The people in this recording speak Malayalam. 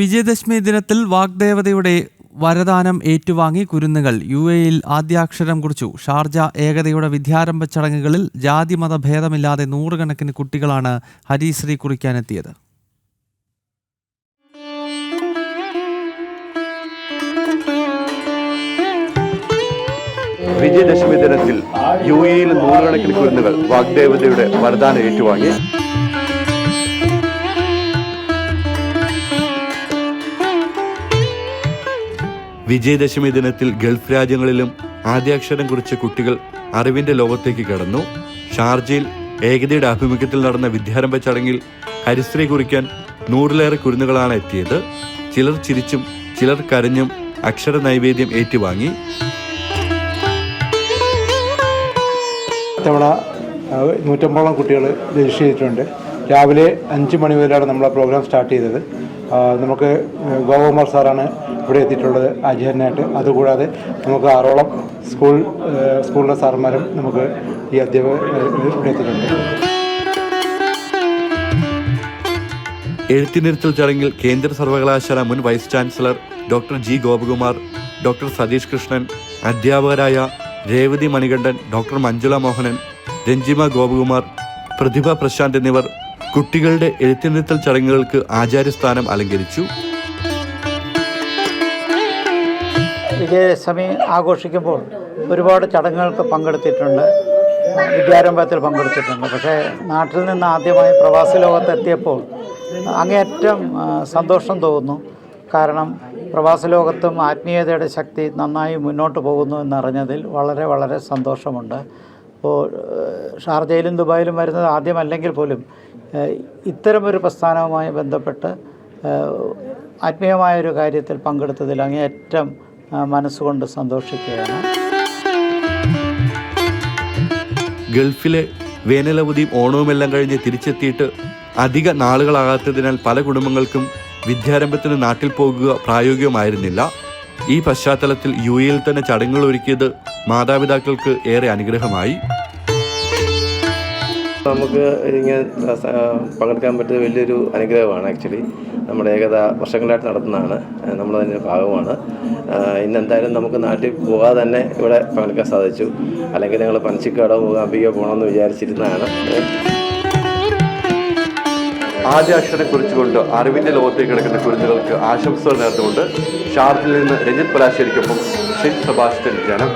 വിജയദശമി ദിനത്തിൽ വാഗ്ദേവതയുടെ വരദാനം ഏറ്റുവാങ്ങി കുരുന്നുകൾ. യു എയിൽ ആദ്യാക്ഷരം കുറിച്ചു. ഷാർജ ഏകതയുടെ വിദ്യാരംഭ ചടങ്ങുകളിൽ ജാതിമത ഭേദമില്ലാതെ നൂറുകണക്കിന് കുട്ടികളാണ് ഹരിശ്രീ കുറിക്കാനെത്തിയത്. വിജയദശമി ദിനത്തിൽ യു എയിൽ നൂറുകണക്കിന് കുരുന്നുകൾ വാഗ്ദേവതയുടെ വരദാനം ഏറ്റുവാങ്ങി. വിജയദശമി ദിനത്തിൽ ഗൾഫ് രാജ്യങ്ങളിലും ആദ്യാക്ഷരം കുറിച്ച് കുട്ടികൾ അറിവിന്റെ ലോകത്തേക്ക് കടന്നു. ഷാർജയിൽ ഏകതയുടെ ആഭിമുഖ്യത്തിൽ നടന്ന വിദ്യാരംഭ ചടങ്ങിൽ ഹരിശ്രീ കുറിക്കാൻ നൂറിലേറെ കുരുന്നുകളാണ് എത്തിയത്. ചിലർ ചിരിച്ചും ചിലർ കരഞ്ഞും അക്ഷര നൈവേദ്യം ഏറ്റുവാങ്ങി. തവണ നൂറ്റമ്പതോളം കുട്ടികൾ രജിസ്റ്റർ ചെയ്തിട്ടുണ്ട്. രാവിലെ അഞ്ച് മണി മുതലാണ് നമ്മൾ ആ പ്രോഗ്രാം സ്റ്റാർട്ട് ചെയ്തത്. നമുക്ക് ഗോപകുമാർ സാറാണ് ഇവിടെ എത്തിയിട്ടുള്ളത് അജയനായിട്ട് അതുകൂടാതെ നമുക്ക് ആറോളം സ്കൂൾ സ്കൂളിലെ സാറന്മാരും നമുക്ക് ഈ അധ്യാപക ഇവിടെ എത്തിയിട്ടുണ്ട്. എഴുത്തിനിരുത്തൽ ചടങ്ങിൽ കേന്ദ്ര സർവകലാശാല മുൻ vice chancellor doctor G Gopakumar doctor Satheesh Krishnan അധ്യാപകരായ രേവതി മണികണ്ഠൻ ഡോക്ടർ മഞ്ജുള മോഹനൻ രഞ്ജിമ ഗോപകുമാർ പ്രതിഭ പ്രശാന്ത് എന്നിവർ കുട്ടികളുടെ എഴുത്തിനിരുത്തൽ ചടങ്ങുകൾക്ക് ആചാര്യസ്ഥാനം അലങ്കരിച്ചു. വിജയദശമി ആഘോഷിക്കുമ്പോൾ ഒരുപാട് ചടങ്ങുകൾക്ക് പങ്കെടുത്തിട്ടുണ്ട്. വിദ്യാരംഭത്തിൽ പങ്കെടുത്തിട്ടുണ്ട്. പക്ഷേ നാട്ടിൽ നിന്ന് ആദ്യമായി പ്രവാസി ലോകത്തെത്തിയപ്പോൾ അങ്ങേയറ്റം സന്തോഷം തോന്നുന്നു. കാരണം പ്രവാസ ലോകത്തും ആത്മീയതയുടെ ശക്തി നന്നായി മുന്നോട്ട് പോകുന്നു എന്നറിഞ്ഞതിൽ വളരെ വളരെ സന്തോഷമുണ്ട്. ഇപ്പോൾ ഷാർജയിലും ദുബായിലും വരുന്നത് ആദ്യമല്ലെങ്കിൽ പോലും ഇത്തരമൊരു പ്രസ്ഥാനവുമായി ബന്ധപ്പെട്ട് ആത്മീയമായൊരു കാര്യത്തിൽ പങ്കെടുത്തതിൽ അങ്ങേയറ്റം മനസ്സുകൊണ്ട് സന്തോഷിക്കുകയാണ്. ഗൾഫിലെ വേനലവധിയും ഓണവുമെല്ലാം കഴിഞ്ഞ് തിരിച്ചെത്തിയിട്ട് അധിക നാളുകളാകാത്തതിനാൽ പല കുടുംബങ്ങൾക്കും വിദ്യാരംഭത്തിന് നാട്ടിൽ പോകുക പ്രായോഗികമായിരുന്നില്ല. ഈ പശ്ചാത്തലത്തിൽ യു എയിൽ തന്നെ ചടങ്ങുകൾ ഒരുക്കിയത് മാതാപിതാക്കൾക്ക് ഏറെ അനുഗ്രഹമായി. നമുക്ക് ഇങ്ങനെ പങ്കെടുക്കാൻ പറ്റിയത് വലിയൊരു അനുഗ്രഹമാണ് ആക്ച്വലി നമ്മുടെ ഏകത വർഷങ്ങളായിട്ട് നടത്തുന്നതാണ്. നമ്മളതിന്റെ ഭാഗമാണ്. ഇന്ന് എന്തായാലും നമുക്ക് നാട്ടിൽ പോകാതെ തന്നെ ഇവിടെ പങ്കെടുക്കാൻ സാധിച്ചു. അല്ലെങ്കിൽ ഞങ്ങൾ പനച്ചിക്കാടോ മൂകാംബികയോ പോകണമെന്ന് വിചാരിച്ചിരുന്നതാണ്. ആദ്യ അക്ഷരം കുറിച്ചുകൊണ്ട് അറിവിന്റെ ലോകത്തേക്ക് കിടക്കുന്ന കുരുന്നുകൾക്ക് ആശംസകൾ നേർന്നുകൊണ്ട് ഷാർജിൽ നിന്ന് രഞ്ജിത് പലാശ്ശേരിക്കൊപ്പം ഷിൻ സെബാസ്റ്റ്യൻ ജനം.